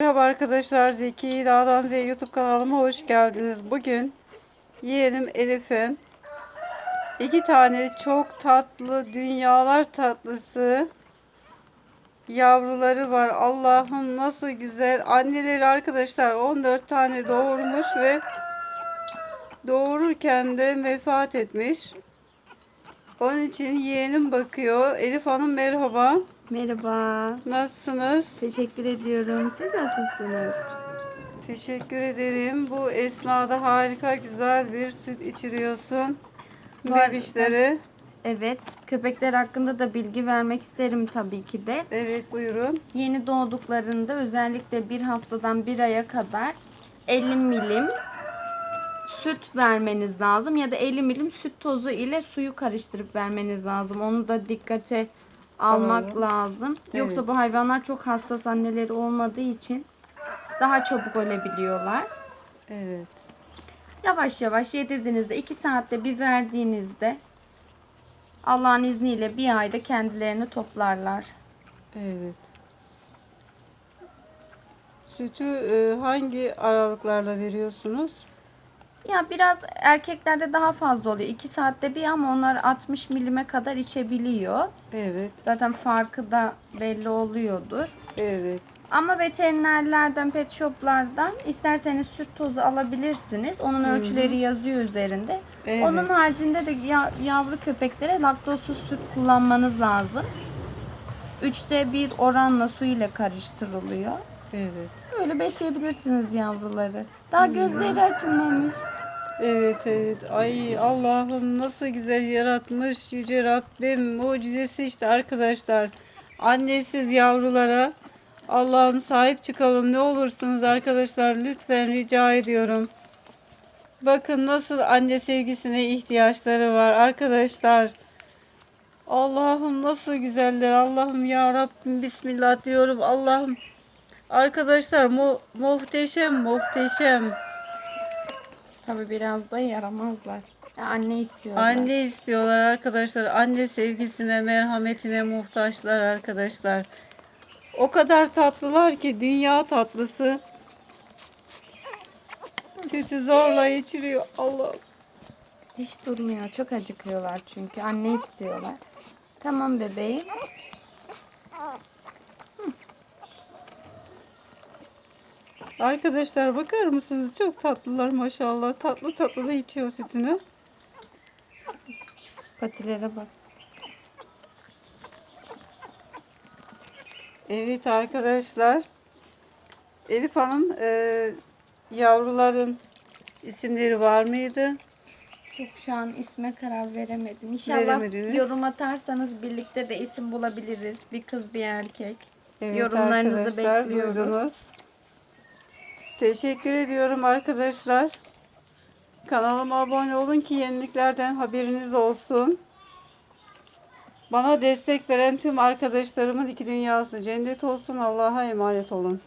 Merhaba arkadaşlar Zeki Dağdan Z YouTube kanalıma hoş geldiniz. Bugün yeğenim Elif'in iki tane çok tatlı dünyalar tatlısı yavruları var. Allah'ım nasıl güzel. Anneleri arkadaşlar 14 tane doğurmuş ve doğururken de vefat etmiş. Onun için yeğenim bakıyor. Elif Hanım merhaba. Merhaba. Nasılsınız? Teşekkür ediyorum. Siz nasılsınız? Teşekkür ederim. Bu esnada harika güzel bir süt içiriyorsun. Var- Bebişleri. Evet, köpekler hakkında da bilgi vermek isterim tabii ki de. Evet buyurun. Yeni doğduklarında özellikle bir haftadan bir aya kadar 50 milim süt vermeniz lazım ya da 50 milim süt tozu ile suyu karıştırıp vermeniz lazım. Onu da dikkate almak Alalım. lazım. Yoksa Evet. bu hayvanlar çok hassas anneleri olmadığı için daha çabuk ölebiliyorlar. Evet. Yavaş yavaş yedirdiğinizde 2 saatte bir verdiğinizde Allah'ın izniyle bir ayda kendilerini toplarlar. Evet. Sütü e, hangi aralıklarla veriyorsunuz? Ya biraz erkeklerde daha fazla oluyor. 2 saatte bir ama onlar 60 milime kadar içebiliyor. Evet. Zaten farkı da belli oluyordur. Evet. Ama veterinerlerden, pet shoplardan isterseniz süt tozu alabilirsiniz. Onun ölçüleri yazıyor üzerinde. Evet. Onun haricinde de ya- yavru köpeklere laktozsuz süt kullanmanız lazım. Üçte bir oranla su ile karıştırılıyor. Evet. Böyle besleyebilirsiniz yavruları. Daha gözleri açılmamış. Evet evet. Ay Allah'ım nasıl güzel yaratmış yüce Rabbim. Mucizesi işte arkadaşlar. Annesiz yavrulara Allah'ım sahip çıkalım. Ne olursunuz arkadaşlar lütfen rica ediyorum. Bakın nasıl anne sevgisine ihtiyaçları var arkadaşlar. Allah'ım nasıl güzeller. Allah'ım ya Rabbim Bismillah diyorum. Allah'ım arkadaşlar mu muhteşem muhteşem. Tabi biraz da yaramazlar. Ya Anne istiyorlar. Anne istiyorlar arkadaşlar. Anne sevgisine, merhametine muhtaçlar arkadaşlar. O kadar tatlılar ki dünya tatlısı. Sütü zorla içiriyor. Allah. Hiç durmuyor. Çok acıkıyorlar çünkü. Anne istiyorlar. Tamam bebeğim. Arkadaşlar bakar mısınız? Çok tatlılar maşallah. Tatlı tatlı da içiyor sütünü. Patilere bak. Evet arkadaşlar. Elif Hanım e, yavruların isimleri var mıydı? Yok şu an isme karar veremedim. İnşallah Veremediniz. yorum atarsanız birlikte de isim bulabiliriz. Bir kız bir erkek. Evet Yorumlarınızı arkadaşlar bekliyoruz. duydunuz. Teşekkür ediyorum arkadaşlar. Kanalıma abone olun ki yeniliklerden haberiniz olsun. Bana destek veren tüm arkadaşlarımın iki dünyası cennet olsun. Allah'a emanet olun.